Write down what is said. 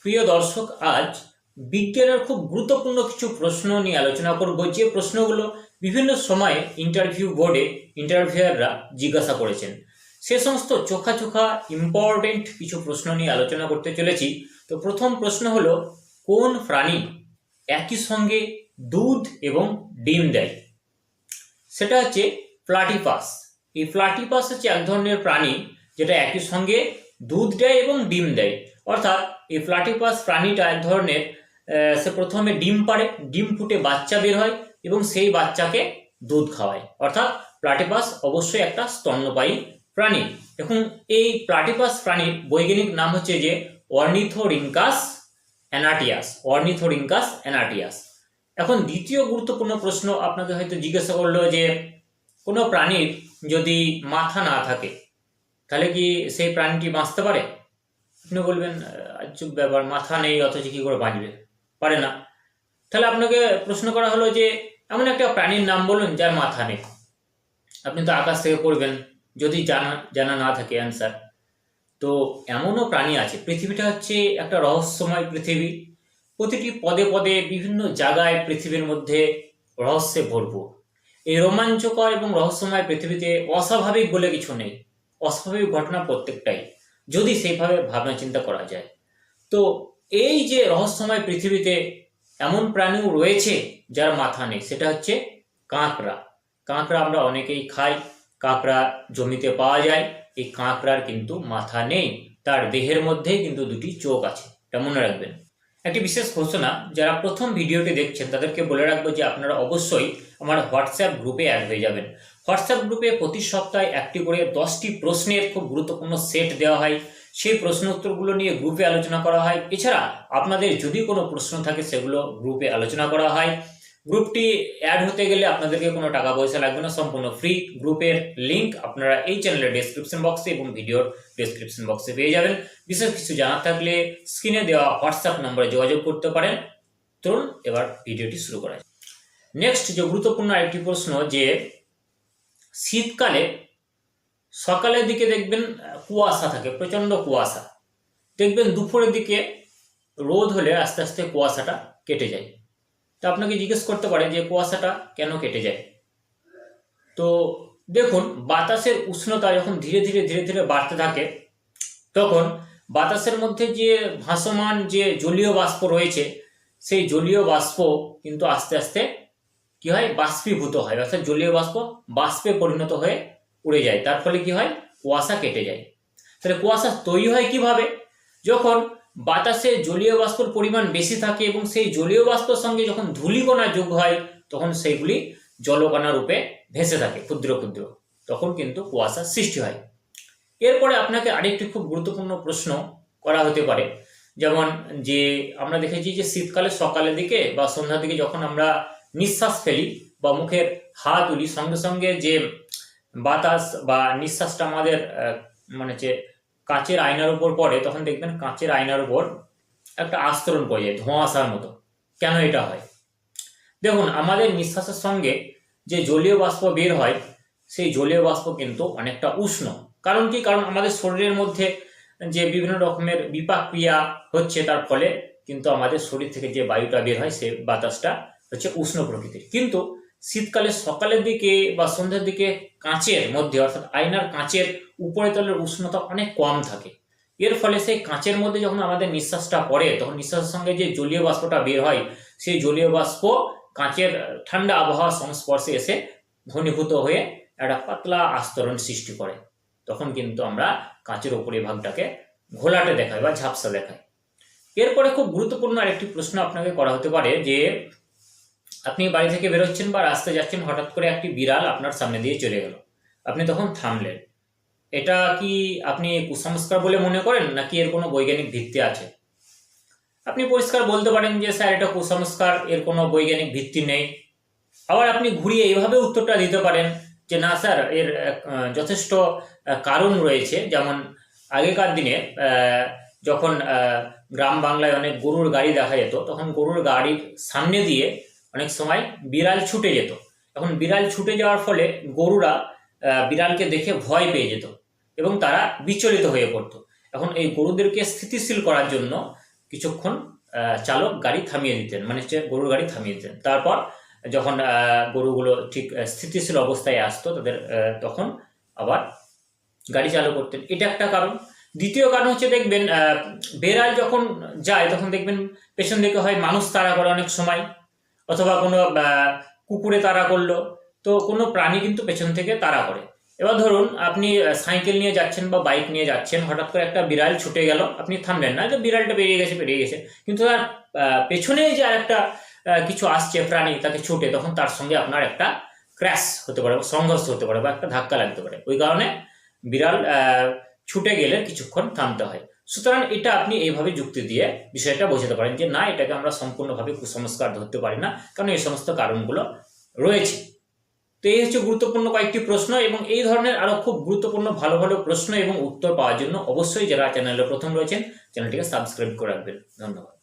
প্রিয় দর্শক, আজ বিজ্ঞানের খুব গুরুত্বপূর্ণ কিছু প্রশ্ন নিয়ে আলোচনা করব। যে প্রশ্নগুলো বিভিন্ন সময়ে ইন্টারভিউ বোর্ডে ইন্টারভিউয়াররা জিজ্ঞাসা করেছেন। সে সমস্ত চোখা চোখা ইম্পর্টেন্ট কিছু প্রশ্ন নিয়ে আলোচনা করতে চলেছি। তো প্রথম প্রশ্ন হলো, কোন প্রাণী একই সঙ্গে দুধ এবং ডিম দেয়? সেটা হচ্ছে প্লাটিপাস এই প্লাটিপাস হচ্ছে এক ধরনের প্রাণী যেটা একই সঙ্গে দুধ দেয় এবং ডিম দেয়। অর্থাৎ এই প্লাটিপাস প্রাণীটা এক ধরনের সে প্রথমে ডিম পাড়ে, ডিম ফুটে বাচ্চা বের হয় এবং সেই বাচ্চাকে দুধ খাওয়ায়। অর্থাৎ প্লাটিপাস অবশ্যই একটা স্তন্যপায়ী প্রাণী। এখন এই প্লাটিপাস প্রাণীর বৈজ্ঞানিক নাম হচ্ছে যে অর্নিথোরিঙ্কাস অ্যানাটিয়াস অর্নিথোরিঙ্কাস অ্যানাটিয়াস এখন দ্বিতীয় গুরুত্বপূর্ণ প্রশ্ন আপনাকে হয়তো জিজ্ঞাসা করল যে, কোনো প্রাণীর যদি মাথা না থাকে, তাহলে কি সেই প্রাণীটি বাঁচতে পারে? আপনি বলবেন "আহ, আজব ব্যাপার মাথা নেই অথচ কি করে বাঁচবে? পারে না। তাহলে আপনাকে প্রশ্ন করা হলো যে এমন একটা প্রাণীর নাম বলুন যার মাথা নেই। আপনি তো আকাশ থেকে পড়বেন যদি জানা জানা না থাকে অ্যান্সার তো এমনও প্রাণী আছে পৃথিবীটা হচ্ছে একটা রহস্যময় পৃথিবী। প্রতিটি পদে পদে বিভিন্ন জায়গায় পৃথিবীর মধ্যে রহস্যে ভরপুর। এই রোমাঞ্চকর এবং রহস্যময় পৃথিবীতে অস্বাভাবিক বলে কিছু নেই। অস্বাভাবিক ঘটনা প্রত্যেকটাই। যদি সেইভাবে ভাবনা চিন্তা করা যায়। তো এই যে রহস্যময় পৃথিবীতে এমন প্রাণীও রয়েছে যার মাথা নেই, সেটা হচ্ছে কাঁকড়া। কাঁকড়া আমরা অনেকেই খাই, কাঁকড়া জমিতে পাওয়া যায়, এই কাঁকড়ার কিন্তু মাথা নেই, তার দেহের মধ্যেই কিন্তু দুটি চোখ আছে, এটা মনে রাখবেন। একটি বিশেষ ঘোষণা, যারা প্রথম ভিডিওটি দেখছেন, তাদেরকে বলে রাখব যে আপনারা অবশ্যই আমার হোয়াটসঅ্যাপ গ্রুপে অ্যাড হয়ে যাবেন। হোয়াটসঅ্যাপ গ্রুপে প্রতি সপ্তাহে একটি করে দশটি প্রশ্নের খুব গুরুত্বপূর্ণ সেট দেওয়া হয়। সেই প্রশ্ন উত্তরগুলো নিয়ে গ্রুপে আলোচনা করা হয়। এছাড়া আপনাদের যদি কোনো প্রশ্ন থাকে, সেগুলো গ্রুপে আলোচনা করা হয়। গ্রুপটি অ্যাড হতে গেলে আপনাদেরকে কোনো টাকা পয়সা লাগবে না, সম্পূর্ণ ফ্রি গ্রুপের লিঙ্ক আপনারা এই চ্যানেলের ডেসক্রিপশন বক্সে এবং ভিডিওর ডেসক্রিপশন বক্সে পেয়ে যাবেন। বিশেষ কিছু জানার থাকলে স্ক্রিনে দেওয়া হোয়াটসঅ্যাপ নম্বরে যোগাযোগ করতে পারেন। চলুন এবার ভিডিওটি শুরু করা নেক্সট যে গুরুত্বপূর্ণ আরেকটি প্রশ্ন যে শীতকালে সকালের দিকে দেখবেন কুয়াশা থাকে, প্রচণ্ড কুয়াশা। দেখবেন দুপুরের দিকে রোদ হলে আস্তে আস্তে কুয়াশাটা কেটে যায়। তো আপনাকে জিজ্ঞেস করতে পারে যে কুয়াশাটা কেন কেটে যায়? তো দেখুন, বাতাসের উষ্ণতা যখন ধীরে ধীরে ধীরে ধীরে বাড়তে থাকে, তখন বাতাসের মধ্যে যে ভাসমান যে জলীয় বাষ্প রয়েছে, সেই জলীয় বাষ্প কিন্তু আস্তে আস্তে কি হয়? বাষ্পীভূত হয়। অর্থাৎ জলীয় বাষ্প বাষ্পে পরিণত হয়ে উড়ে যায়। তার ফলে কি হয়? কুয়াশা কেটে যায়। তাহলে কুয়াশা তৈরি হয় কীভাবে? যখন বাতাসে জলীয় বাষ্পর পরিমাণ বেশি থাকে এবং সেই জলীয় বাষ্পর সঙ্গে যখন ধূলিকণা যোগ হয়, তখন সেইগুলি জলকণা রূপে ভেসে থাকে, ক্ষুদ্র ক্ষুদ্র। তখন কিন্তু কুয়াশা সৃষ্টি হয়। এরপরে আপনাকে আরেকটি খুব গুরুত্বপূর্ণ প্রশ্ন করা হতে পারে। যেমন যে আমরা দেখেছি যে শীতকালে সকালের দিকে বা সন্ধ্যার দিকে যখন আমরা নিঃশ্বাস ফেলি বা মুখের হাত তুলি। সঙ্গে সঙ্গে যে বাতাস বা নিঃশ্বাসটা আমাদের মানে যে কাঁচের আয়নার উপর পড়ে, তখন দেখবেন কাঁচের আয়নার উপর একটা আস্তরণ পড়ে যায়, ধোঁয়াশার মতো। কেন এটা হয়? দেখুন, আমাদের নিঃশ্বাসের সঙ্গে যে জলীয় বাষ্প বের হয়, সেই জলীয় বাষ্প কিন্তু অনেকটা উষ্ণ। কারণ কি? কারণ আমাদের শরীরের মধ্যে যে বিভিন্ন রকমের বিপাক ক্রিয়া হচ্ছে, তার ফলে কিন্তু আমাদের শরীর থেকে যে বায়ুটা বের হয়, সে বাতাসটা হচ্ছে উষ্ণ প্রকৃতির। কিন্তু শীতকালে সকালের দিকে বা সন্ধ্যার দিকে কাঁচের মধ্যে, অর্থাৎ আয়নার কাঁচের উপরে তলের উষ্ণতা অনেক কম থাকে। এর ফলে সেই কাঁচের মধ্যে যখন আমাদের নিঃশ্বাসটা পড়ে, তখন নিঃশ্বাসের সঙ্গে যে জলীয় বাষ্পটা বের হয়, সেই জলীয় বাষ্প কাঁচের ঠান্ডা আবহাওয়ার সংস্পর্শে এসে ঘনীভূত হয়ে একটা পাতলা আস্তরণ সৃষ্টি করে। তখন কিন্তু আমরা কাঁচের উপরে ভাগটাকে ঘোলাটে দেখায় বা ঝাপসা দেখায় এরপরে খুব গুরুত্বপূর্ণ আরেকটি প্রশ্ন আপনাকে করা হতে পারে যে আপনি বাড়ি থেকে বেরোচ্ছেন বা রাস্তায় যাচ্ছেন, হঠাৎ করে একটি বিড়াল আপনার সামনে দিয়ে চলে গেল। আপনি তখন থামলেন। এটা কি আপনি কুসংস্কার বলে মনে করেন, নাকি এর কোনো বৈজ্ঞানিক ভিত্তি আছে? আপনি পরিষ্কার বলতে পারেন যে, স্যার, এটা কুসংস্কার, এর কোনো বৈজ্ঞানিক ভিত্তি নেই। আবার আপনি ঘুরিয়ে এইভাবে উত্তরটা দিতে পারেন যে, না, স্যার, এর যথেষ্ট কারণ রয়েছে। যেমন আগেকার দিনে যখন গ্রাম বাংলায় অনেক গরুর গাড়ি দেখা যেত, তখন গরুর গাড়ির সামনে দিয়ে অনেক সময় বিড়াল ছুটে যেত। এখন বিড়াল ছুটে যাওয়ার ফলে গরুরা বিড়ালকে দেখে ভয় পেয়ে যেত এবং তারা বিচলিত হয়ে পড়তো। এখন এই গরুদেরকে স্থিতিশীল করার জন্য কিছুক্ষণ চালক গাড়ি থামিয়ে দিতেন মানে হচ্ছে গরুর গাড়ি থামিয়ে দিতেন। তারপর যখন গরুগুলো ঠিক স্থিতিশীল অবস্থায় আসতো, তাদের তখন আবার গাড়ি চালু করতেন। এটা একটা কারণ। দ্বিতীয় কারণ হচ্ছে দেখবেন বেড়াল যখন যায়, তখন দেখবেন পেছন দিকে হয় মানুষ তাড়া করে অনেক সময়। অথবা কোনো কুকুরে তাড়া করল, তো কোনো প্রাণী কিন্তু পেছন থেকে তাড়া করে। এবার ধরুন আপনি সাইকেল নিয়ে যাচ্ছেন বা বাইক নিয়ে যাচ্ছেন, হঠাৎ করে একটা বিড়াল ছুটে গেল, আপনি থামলেন না যে বিড়ালটা বেরিয়ে গেছে বেরিয়ে গেছে। কিন্তু তার পেছনে যে আর একটা কিছু আসছে প্রাণী তাকে ছুটে, তখন তার সঙ্গে আপনার একটা ক্র্যাশ হতে পারে বা সংঘর্ষ হতে পারে বা একটা ধাক্কা লাগতে পারে। ওই কারণে বিড়াল ছুটে গেলে কিছুক্ষণ থামতে হয়। সুতরাং এটা আপনি এইভাবে যুক্তি দিয়ে বিষয়টা বোঝাতে পারেন যে না, এটাকে আমরা সম্পূর্ণভাবে কুসংস্কার ধরতে পারি না, কারণ এই সমস্ত কারণগুলো রয়েছে। তো এই হচ্ছে গুরুত্বপূর্ণ কয়েকটি প্রশ্ন এবং এই ধরনের আরও খুব গুরুত্বপূর্ণ ভালো ভালো প্রশ্ন এবং উত্তর পাওয়ার জন্য অবশ্যই যারা চ্যানেলে প্রথম রয়েছেন, চ্যানেলটিকে সাবস্ক্রাইব করে রাখবেন। ধন্যবাদ।